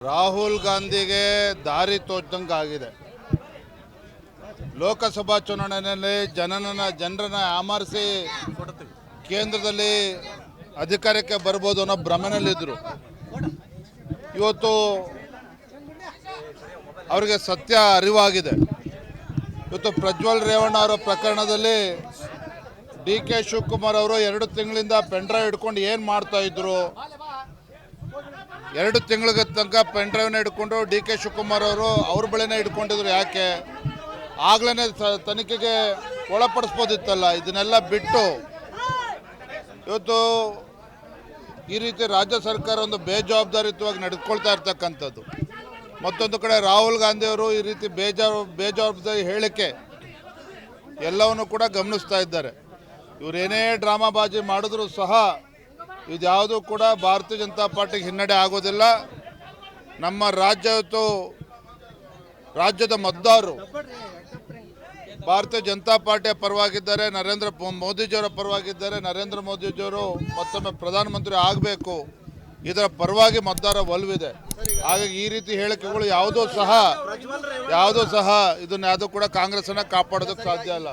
ರಾಹುಲ್ ಗಾಂಧಿಗೆ ದಾರಿ ತೋಜ್ದಂಗೆ ಆಗಿದೆ ಲೋಕಸಭಾ ಚುನಾವಣೆಯಲ್ಲಿ ಜನನ ಜನರನ್ನ ಆಮರಿಸಿ ಕೇಂದ್ರದಲ್ಲಿ ಅಧಿಕಾರಕ್ಕೆ ಬರ್ಬೋದು ಅನ್ನೋ ಭ್ರಮೆನಲ್ಲಿದ್ದರು ಇವತ್ತು ಅವರಿಗೆ ಸತ್ಯ ಅರಿವಾಗಿದೆ. ಇವತ್ತು ಪ್ರಜ್ವಲ್ ರೇವಣ್ಣ ಅವರ ಪ್ರಕರಣದಲ್ಲಿ ಡಿ ಕೆ ಶಿವಕುಮಾರ್ ಅವರು ಎರಡು ತಿಂಗಳಿಂದ ಪೆನ್ಡ್ರೈವ್ ಹಿಡ್ಕೊಂಡು ಏನು ಮಾಡ್ತಾ ಇದ್ರು? ಎರಡು ತಿಂಗಳ ತನಕ ಪೆನ್ ಡ್ರೈವ್ನ ಹಿಡ್ಕೊಂಡು ಡಿ ಕೆ ಶಿವಕುಮಾರ್ ಅವರು ಅವ್ರ ಬಳಿನೇ ಹಿಡ್ಕೊಂಡಿದ್ರು ಯಾಕೆ? ಆಗ್ಲೇ ತನಿಖೆಗೆ ಒಳಪಡಿಸ್ಬೋದಿತ್ತಲ್ಲ, ಇದನ್ನೆಲ್ಲ ಬಿಟ್ಟು. ಇವತ್ತು ಈ ರೀತಿ ರಾಜ್ಯ ಸರ್ಕಾರ ಒಂದು ಬೇಜವಾಬ್ದಾರಿತವಾಗಿ ನಡೆದುಕೊಳ್ತಾ ಇರ್ತಕ್ಕಂಥದ್ದು. ಮತ್ತೊಂದು ಕಡೆ ರಾಹುಲ್ ಗಾಂಧಿಯವರು ಈ ರೀತಿ ಬೇಜಾರು ಬೇಜವಾಬ್ದಾರಿ ಹೇಳಿಕೆ ಎಲ್ಲವನ್ನು ಕೂಡ ಗಮನಿಸ್ತಾ ಇದ್ದಾರೆ. ಇವರೇನೇ ಡ್ರಾಮಾಬಾಜಿ ಮಾಡಿದ್ರು ಸಹ ಇದ್ಯಾವುದೂ ಕೂಡ ಭಾರತೀಯ ಜನತಾ ಪಾರ್ಟಿಗೆ ಹಿನ್ನಡೆ ಆಗೋದಿಲ್ಲ. ನಮ್ಮ ರಾಜ್ಯ ರಾಜ್ಯದ ಮತದಾರರು ಭಾರತೀಯ ಜನತಾ ಪಾರ್ಟಿಯ ಪರವಾಗಿದ್ದಾರೆ ನರೇಂದ್ರ ಮೋದಿಜಿಯವರ ಪರವಾಗಿದ್ದಾರೆ ನರೇಂದ್ರ ಮೋದಿಜಿಯವರು ಮತ್ತೊಮ್ಮೆ ಪ್ರಧಾನಮಂತ್ರಿ ಆಗಬೇಕು. ಇದರ ಪರವಾಗಿ ಮತದಾರ ಒಲವಿದೆ. ಹಾಗಾಗಿ ಈ ರೀತಿ ಹೇಳಿಕೆಗಳು ಯಾವುದೂ ಸಹ ಯಾವುದೂ ಸಹ ಇದನ್ನ ಯಾವುದೂ ಕೂಡ ಕಾಂಗ್ರೆಸ್ಸನ್ನು ಕಾಪಾಡೋದಕ್ಕೆ ಸಾಧ್ಯ ಇಲ್ಲ.